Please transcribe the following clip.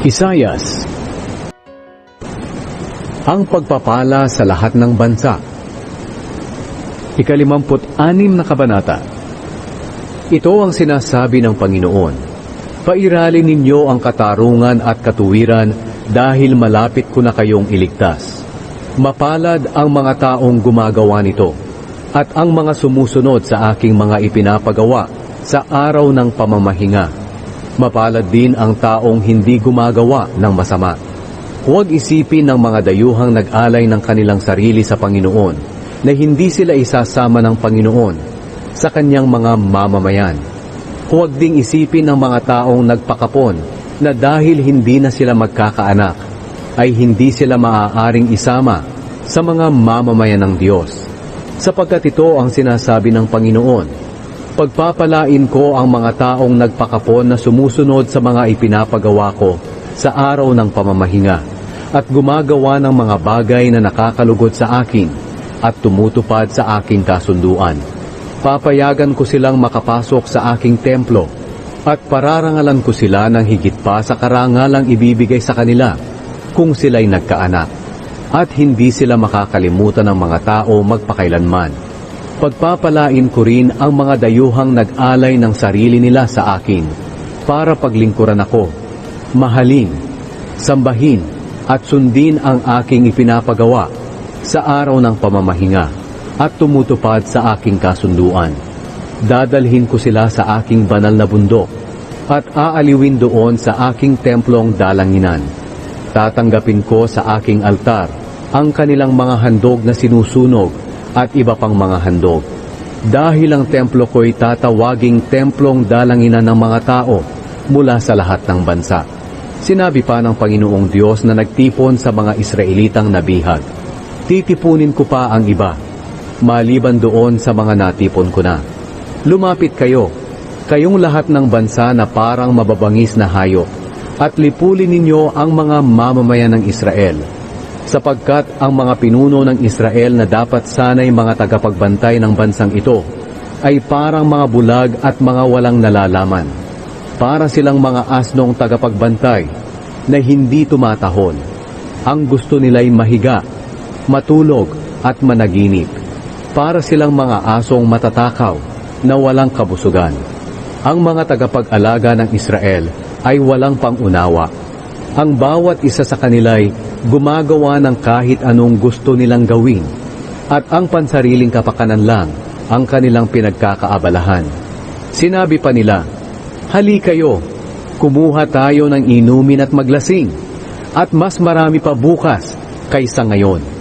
Isayas Ang pagpapala sa lahat ng bansa Ikalimamput anim na kabanata Ito ang sinasabi ng Panginoon Pairalin ninyo ang katarungan at katuwiran dahil malapit ko na kayong iligtas. Mapalad ang mga taong gumagawa nito at ang mga sumusunod sa aking mga ipinapagawa sa araw ng pamamahinga. Mapalad din ang taong hindi gumagawa ng masama. Huwag isipin ng mga dayuhang nag-alay ng kanilang sarili sa Panginoon na hindi sila isasama ng Panginoon sa kanyang mga mamamayan. Huwag ding isipin ng mga taong nagpakapon na dahil hindi na sila magkakaanak, ay hindi sila maaaring isama sa mga mamamayan ng Diyos. Sapagkat ito ang sinasabi ng Panginoon, Pagpapalain ko ang mga taong nagpakapon na sumusunod sa mga ipinapagawa ko sa araw ng pamamahinga at gumagawa ng mga bagay na nakakalugod sa akin at tumutupad sa aking kasunduan. Papayagan ko silang makapasok sa aking templo at pararangalan ko sila ng higit pa sa karangalang ibibigay sa kanila kung sila'y nagkaanak at hindi sila makakalimutan ng mga tao magpakailanman. Pagpapalain ko rin ang mga dayuhang nag-alay ng sarili nila sa akin para paglingkuran ako, mahalin, sambahin at sundin ang aking ipinapagawa sa araw ng pamamahinga at tumutupad sa aking kasunduan. Dadalhin ko sila sa aking banal na bundok at aaliwin doon sa aking templong dalanginan. Tatanggapin ko sa aking altar ang kanilang mga handog na sinusunog at iba pang mga handog. Dahil ang templo ko'y tatawaging templong dalanginan ng mga tao mula sa lahat ng bansa. Sinabi pa ng Panginoong Diyos na nagtipon sa mga Israelitang nabihag. Titipunin ko pa ang iba maliban doon sa mga natipon ko na. Lumapit kayo, kayong lahat ng bansa na parang mababangis na hayop, at lipulin ninyo ang mga mamamayan ng Israel, sapagkat ang mga pinuno ng Israel na dapat sanay mga tagapagbantay ng bansang ito, ay parang mga bulag at mga walang nalalaman. Para silang mga asnong tagapagbantay na hindi tumatahon. Ang gusto nila'y mahiga, matulog at managinip para silang mga asong matatakaw na walang kabusugan. Ang mga tagapag-alaga ng Israel ay walang pangunawa. Ang bawat isa sa kanila'y gumagawa ng kahit anong gusto nilang gawin at ang pansariling kapakanan lang ang kanilang pinagkakaabalahan. Sinabi pa nila, Hali kayo, kumuha tayo ng inumin at maglasing at mas marami pa bukas kaysa ngayon